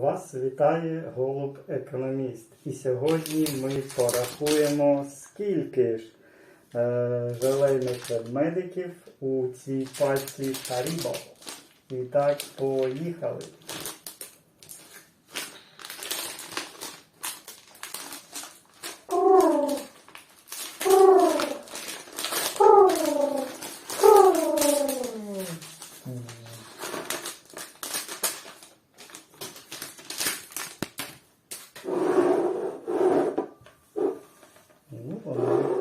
Вас вітає голуб економіст. І сьогодні ми порахуємо, скільки ж е, желейних ведмедиків у цій пачці Харібо. І так, поїхали.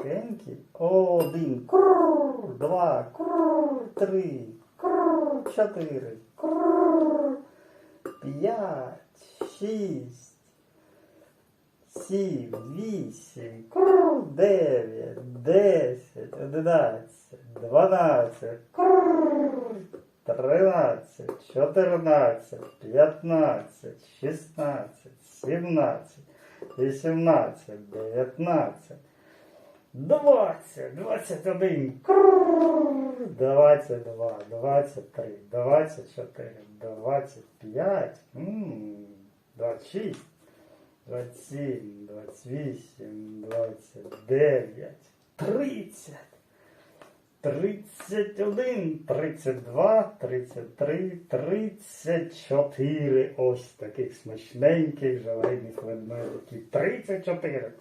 Вони. Один, крур, два, крур, три, крур, чотири, п'ять, шість, сім, вісім, крур, дев'ять, десять, одинадцять, дванадцять, тринадцять, чотирнадцять, п'ятнадцять, шістнадцять, сімнадцять. 18, 19, 20, 21, крррр, 22, 23, 24, 25, м, 26, 27, 28, 29, 30, 31, 32, 33, 34. Ось таких смачненьких желейних ведмедиків. 34.